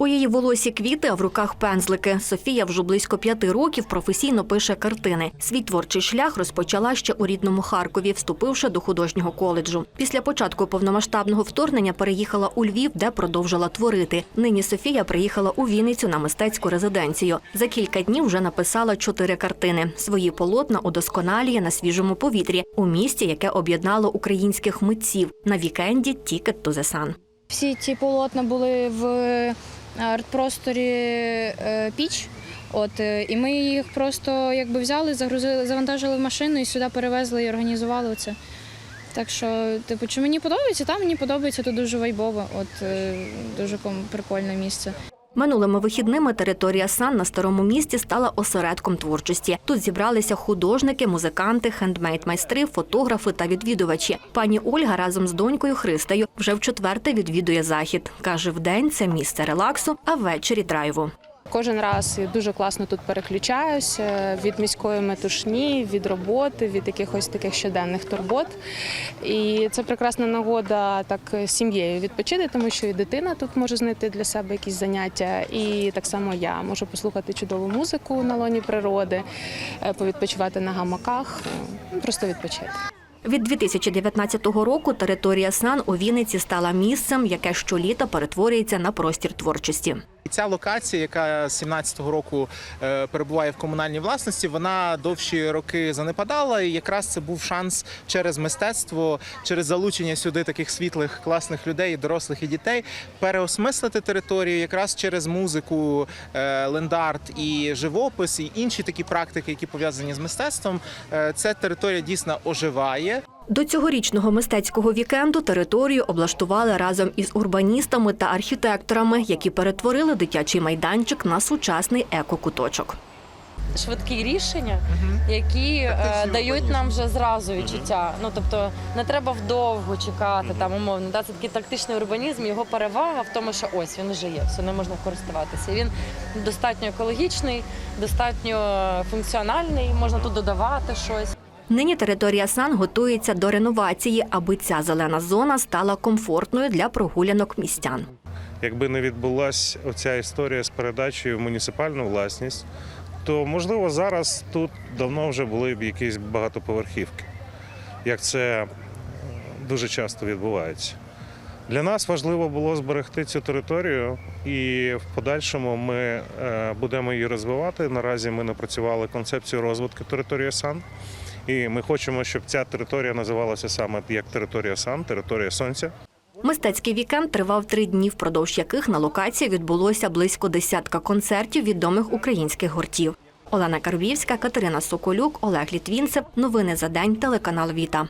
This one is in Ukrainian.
У її волосі квіти, а в руках пензлики. Софія вже близько п'яти років професійно пише картини. Свій творчий шлях розпочала ще у рідному Харкові, вступивши до художнього коледжу. Після початку повномасштабного вторгнення переїхала у Львів, де продовжила творити. Нині Софія приїхала у Вінницю на мистецьку резиденцію. За кілька днів вже написала чотири картини. Свої полотна удосконалює на свіжому повітрі у місті, яке об'єднало українських митців на вікенді the Sun. Всі ці полотна були в арт-просторі е, піч. От е, і ми їх просто якби взяли, загрузили, завантажили в машину і сюди перевезли і організували це. Так що, типу, чи мені подобається? Там мені подобається тут дуже вайбово. От е, дуже прикольне місце. Минулими вихідними територія Сан на старому місті стала осередком творчості. Тут зібралися художники, музиканти, хендмейд-майстри, фотографи та відвідувачі. Пані Ольга разом з донькою Христею вже вчетверте відвідує захід. каже, вдень це місце релаксу, а ввечері драйву. Кожен раз дуже класно тут переключаюся від міської метушні, від роботи, від якихось таких щоденних турбот. І це прекрасна нагода так сім'єю відпочити, тому що і дитина тут може знайти для себе якісь заняття, і так само я можу послухати чудову музику на лоні природи, е, повідпочивати на гамаках, е, просто відпочити. Від 2019 року територія Сан у Вінниці стала місцем, яке щоліта перетворюється на простір творчості. І ця локація, яка з 17-го року е, перебуває в комунальній власності, вона довші роки занепадала. І якраз це був шанс через мистецтво, через залучення сюди таких світлих, класних людей, дорослих і дітей, переосмислити територію якраз через музику, е, лендарт і живопис, і інші такі практики, які пов'язані з мистецтвом. Е, Ця територія дійсно оживає. До цьогорічного мистецького вікенду територію облаштували разом із урбаністами та архітекторами, які перетворили дитячий майданчик на сучасний екокуточок. швидкі рішення, які е, дають нам вже зразу відчуття. Ну тобто не треба вдовго чекати там умовно. Да, це такий тактичний урбанізм. Його перевага в тому, що ось він вже є, все не можна користуватися. Він достатньо екологічний, достатньо функціональний. Можна тут додавати щось. Нині територія Сан готується до реновації, аби ця зелена зона стала комфортною для прогулянок містян. Якби не відбулася оця історія з передачею в муніципальну власність, то можливо зараз тут давно вже були б якісь багатоповерхівки, як це дуже часто відбувається. Для нас важливо було зберегти цю територію, і в подальшому ми е, будемо її розвивати. Наразі ми напрацювали концепцію розвитку території Сан. І ми хочемо, щоб ця територія називалася саме як територія Сан, територія Сонця. Мистецький вікенд тривав три дні, впродовж яких на локації відбулося близько десятка концертів відомих українських гуртів. Олена Карвівська, Катерина Соколюк, Олег Літвінцев. Новини за день. Телеканал Віта.